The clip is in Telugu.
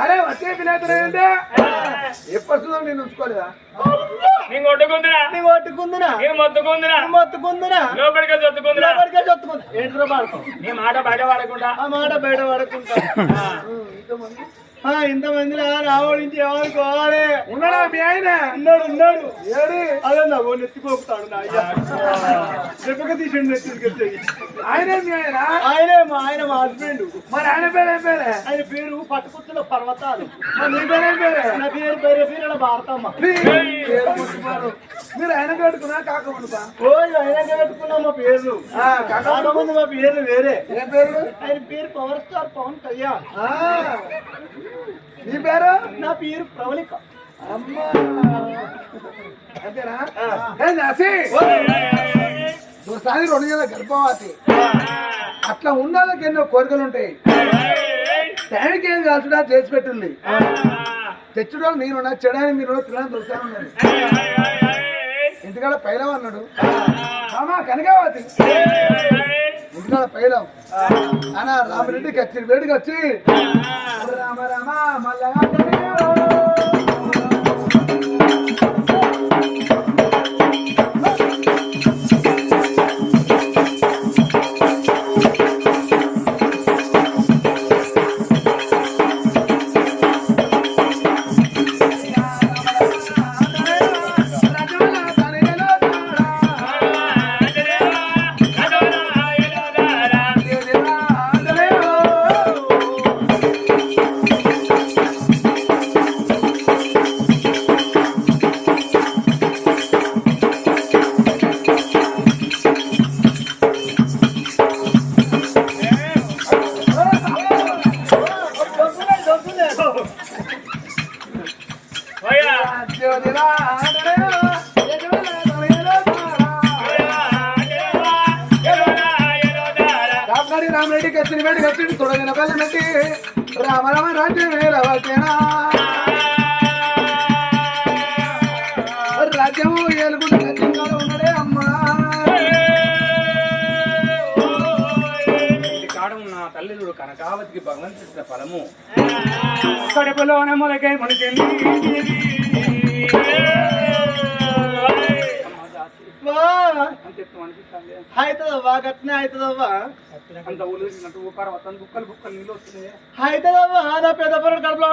అరే వచ్చే పిల్లలంటే ఎప్పుడు చూద్దాం నేను ఉంచుకోలేదా? నేను కొట్టుకుందిరా నీవు కొట్టుకుందునా నేను మొత్తుకుందిరా మొత్తుకుందునా లోపలికి చొత్తుకుందిరా లోపలికే చొత్తుకుంది ఏంట్రో పాడుకో నీ మాట బయట పడకుండా. ఆ మాట బయట పడకుండా. ఆ, ఇంతమందిలో రావడించి ఎవరు కావాలి? ఉన్నాడా మీ ఆయన? ఉన్నాడు ఉన్నాడు. ఏడి? అదే నా ఓ నెత్తిపోపుతాడు నా అయ్యా. తీసిండు నెత్తికి ఆయనే మీ ఆయన? ఆయనే మా ఆయన మా హస్బెండ్ మరి ఆయన పేరు ఏం పేరే? ఆయన పేరు పట్టుకుత్తుల పర్వతాలు. మరి నీ పేరు ఏం పేరే? నా పేరు పేరు పేరు భారతమ్మ. మీరు ఆయన పెట్టుకున్నా కాక ఉండుతా ఓ ఆయన పెట్టుకున్నాం మా పేరు. కాకముందు మా పేరు వేరే. ఏం పేరు? ఆయన పేరు పవర్ స్టార్ పవన్ కళ్యాణ్. నీ పేరు? నా పేరు ప్రవళిక. అమ్మా. అంతేనా? ఒకసారి రెండు నెలల గర్భవతి. అట్లా ఉండాలకి ఎన్నో కోరికలు ఉంటాయి టైంకి ఏం కాల్చుడా చేసి పెట్టుంది. తెచ్చుడు నేను చెడని మీరు తినని దొరుకుతాను ఉన్నది ఇంటికాడ పైలం అన్నాడు. కనకావతి. పైలం అన్న రామరెడ్డి కచ్చి వేడికి వచ్చి. రామ రామ మళ్ళా రామరెడ్డికి వచ్చిన వేడికి వచ్చి తొడగిన బెల్లం పెట్టి రామ రామ రాజ్యం వేలవకేనా రాజ్యము ఏలుకుంటే కచ్చింగాడు అమ్మా. తల్లిదుడు కనకావతికి భగవంతుడు ఫలము. కడుపులోనే మొలకై మొలిచింది అవుతుందవ్వా గట్నే అవుతుందవ్వా అంత ఊళ్ళు బుక్కలు బుక్కలు నీళ్ళు వస్తున్నాయి. అవుతుందవ్వా నా పెద్ద పొరడు కడుపులో